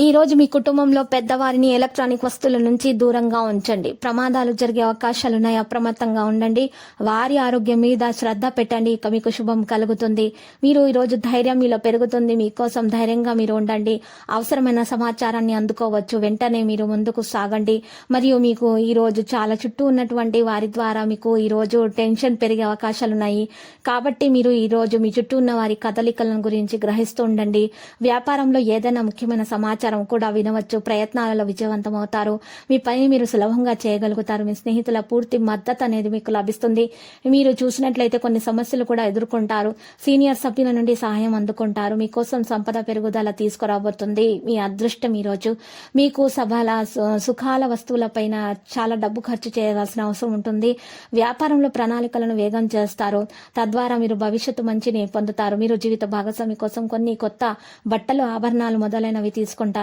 ఈ రోజు మీ కుటుంబంలో పెద్దవారిని ఎలక్ట్రానిక్ వస్తువుల నుంచి దూరంగా ఉంచండి. ప్రమాదాలు జరిగే అవకాశాలున్నాయి అప్రమత్తంగా ఉండండి. వారి ఆరోగ్యం మీద శ్రద్ధ పెట్టండి. ఇక మీకు శుభం కలుగుతుంది. మీరు ఈ రోజు ధైర్యం మీలో పెరుగుతుంది. మీకోసం ధైర్యంగా మీరు ఉండండి. అవసరమైన సమాచారాన్ని అందుకోవచ్చు. వెంటనే మీరు ముందుకు సాగండి. మరియు మీకు ఈ రోజు చాలా చుట్టూ ఉన్నటువంటి వారి ద్వారా మీకు ఈ రోజు టెన్షన్ పెరిగే అవకాశాలున్నాయి కాబట్టి మీరు ఈ రోజు మీ చుట్టూ ఉన్న వారి కదలికలను గురించి గ్రహిస్తూ ఉండండి. వ్యాపారంలో ఏదైనా ముఖ్యమైన సమాచారం కూడా వినవచ్చు ప్రయత్నాలలో విజయవంతం అవుతారు మీ పని మీరు సులభంగా చేయగలుగుతారు. మీ స్నేహితుల పూర్తి మద్దతు అనేది మీకు లభిస్తుంది. మీరు చూసినట్లయితే కొన్ని సమస్యలు కూడా ఎదుర్కొంటారు. సీనియర్ సభ్యుల నుండి సహాయం అందుకుంటారు. మీకోసం సంపద పెరుగుదల తీసుకురాబోతుంది మీ అదృష్టం ఈరోజు. రోజు మీకు సభల సు- సుఖాల వస్తువులపైన చాలా డబ్బు ఖర్చు చేయవలసిన అవసరం ఉంటుంది. వ్యాపారంలో ప్రణాళికలను వేగం చేస్తారు. తద్వారా మీరు భవిష్యత్తు మంచిని పొందుతారు. మీరు జీవిత భాగస్వామి కోసం కొన్ని కొత్త బట్టలు ఆభరణాలు మొదలైనవి తీసుకుంటారు.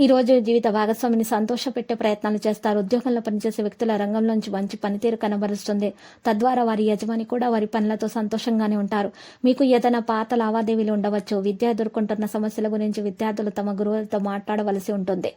ఈ రోజు జీవిత భాగస్వామిని సంతోషపెట్టే ప్రయత్నాలు చేస్తారు. ఉద్యోగంలో పనిచేసే వ్యక్తుల రంగంలోంచి మంచి పనితీరు కనబరుస్తుంది. తద్వారా వారి యజమాని కూడా వారి పనులతో సంతోషంగానే ఉంటారు. మీకు ఏదైనా పాత లావాదేవీలు ఉండవచ్చు. విద్య ఎదుర్కొంటున్న సమస్యల గురించి విద్యార్థులు తమ గురువులతో మాట్లాడవలసి ఉంటుంది.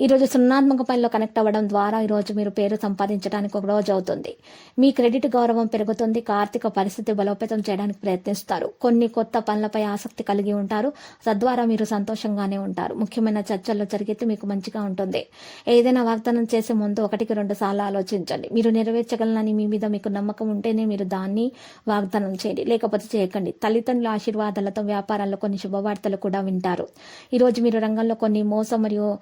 ఈరోజు సున్నాత్మక పనిలో కనెక్ట్ అవ్వడం ద్వారా ఈరోజు మీరు పేరు సంపాదించడానికి ఒక రోజు అవుతుంది. మీ క్రెడిట్ గౌరవం పెరుగుతుంది. ఆర్థిక పరిస్థితి బలోపేతం చేయడానికి ప్రయత్నిస్తారు. కొన్ని కొత్త పనులపై ఆసక్తి కలిగి ఉంటారు. తద్వారా మీరు సంతోషంగానే ఉంటారు. ముఖ్యమైన చర్చల్లో జరిగితే మీకు మంచిగా ఉంటుంది. ఏదైనా వాగ్దానం చేసే ముందు ఒకటికి రెండు సార్లు ఆలోచించండి. మీరు నెరవేర్చగలనని మీ మీద మీకు నమ్మకం ఉంటేనే మీరు దాన్ని వాగ్దానం చేయండి. లేకపోతే చేయకండి. తల్లిదండ్రుల ఆశీర్వాదాలతో వ్యాపారాల్లో కొన్ని శుభవార్తలు కూడా వింటారు. ఈరోజు మీరు రంగంలో కొన్ని మోసం మరియు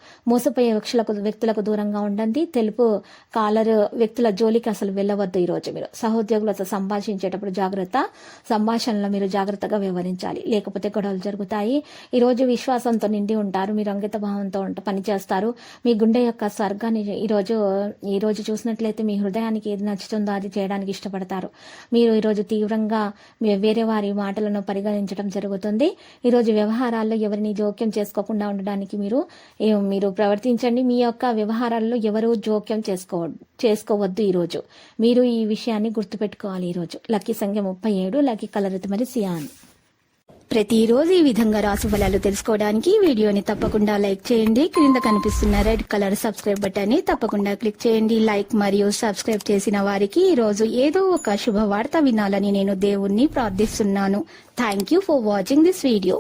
మోసపోయే వ్యక్తులకు వ్యక్తులకు దూరంగా ఉండండి. తెలుపు కాలర్ వ్యక్తుల జోలికి అసలు వెళ్ళవద్దు ఈ రోజు మీరు. సహోద్యోగులతో సంభాషించేటప్పుడు జాగ్రత్త. సంభాషణలో మీరు జాగ్రత్తగా వ్యవహరించాలి. లేకపోతే గొడవలు జరుగుతాయి. ఈ రోజు విశ్వాసంతో నిండి ఉంటారు. మీరు అంకిత భావంతో ఉంట పనిచేస్తారు. మీ గుండె యొక్క స్వర్గాన్ని ఈ రోజు ఈ రోజు చూసినట్లయితే మీ హృదయానికి ఏది నచ్చుతుందో అది చేయడానికి ఇష్టపడతారు. మీరు ఈరోజు తీవ్రంగా వేరే వారి మాటలను పరిగణించడం జరుగుతుంది. ఈరోజు వ్యవహారాల్లో ఎవరిని జోక్యం చేసుకోకుండా ఉండడానికి మీరు మీరు ప్రవర్తి ఆలోచించండి. మీ యొక్క వ్యవహారాల్లో ఎవరూ జోక్యం చేసుకో చేసుకోవద్దు ఈరోజు. మీరు ఈ విషయాన్ని గుర్తుపెట్టుకోవాలి ఈరోజు. లక్కీ సంఖ్య ముప్పై ఏడు లక్కీ కలర్ మరి సియాన్. ప్రతిరోజు ఈ విధంగా రాసు ఫలాలు తెలుసుకోవడానికి వీడియోని తప్పకుండా లైక్ చేయండి. క్రింద కనిపిస్తున్న రెడ్ కలర్ సబ్స్క్రైబ్ బటన్ని తప్పకుండా క్లిక్ చేయండి. లైక్ మరియు సబ్స్క్రైబ్ చేసిన వారికి ఈ రోజు ఏదో ఒక శుభవార్త వినాలని నేను దేవుణ్ణి ప్రార్థిస్తున్నాను. Thank you for watching this video